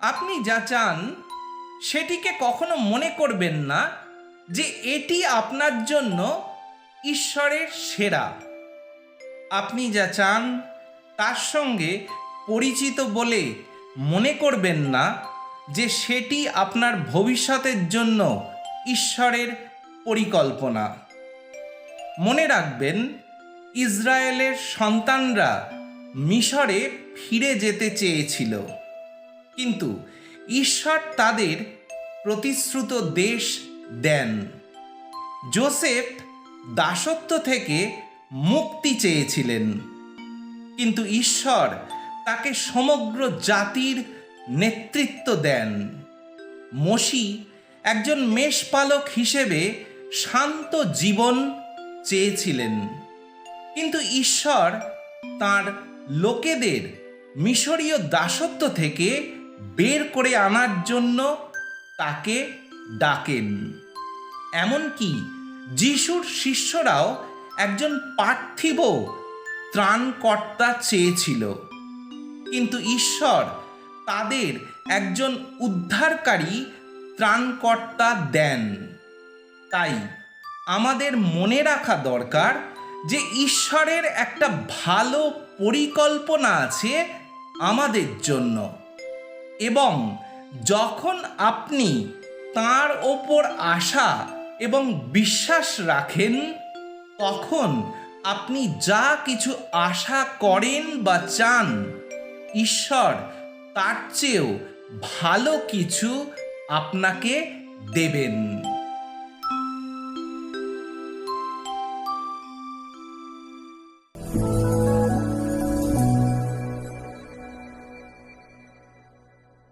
আপনি যা চান, সেটিকে কখনো মনে করবেন না যে এটি আপনার জন্য ঈশ্বরের সেরা। আপনি যা চান, তার সঙ্গে পরিচিত বলে মনে করবেন না যে সেটি আপনার ভবিষ্যতের জন্য ঈশ্বরের পরিকল্পনা। মনে রাখবেন, ইসরায়েলের সন্তানরা মিশরে ফিরে যেতে চেয়েছিল। কিন্তু ঈশ্বর তাদের প্রতিশ্রুত দেশ দেন। জোসেফ দাসত্ব থেকে মুক্তি চেয়েছিলেন। কিন্তু ঈশ্বর তাকে সমগ্র জাতির নেতৃত্ব দেন। মসি একজন মেষপালক হিসেবে শান্ত জীবন চেয়েছিলেন। কিন্তু ঈশ্বর তার লোকেদের মিশরীয় দাসত্ব থেকে বের করে আনার জন্য তাকে ডাকেন। এমনকি যিশুর শিষ্যরাও একজন পার্থিব ত্রাণকর্তা চেয়েছিল। কিন্তু ঈশ্বর তাদের একজন উদ্ধারকারী ত্রাণকর্তা দেন। তাই আমাদের মনে রাখা দরকার যে ঈশ্বরের একটা ভালো পরিকল্পনা আছে আমাদের জন্য। এবং যখন আপনি তার ওপর আশা এবং বিশ্বাস রাখেন, তখন আপনি যা কিছু আশা করেন বা চান, ঈশ্বর তার চেয়েও ভালো কিছু আপনাকে দেবেন।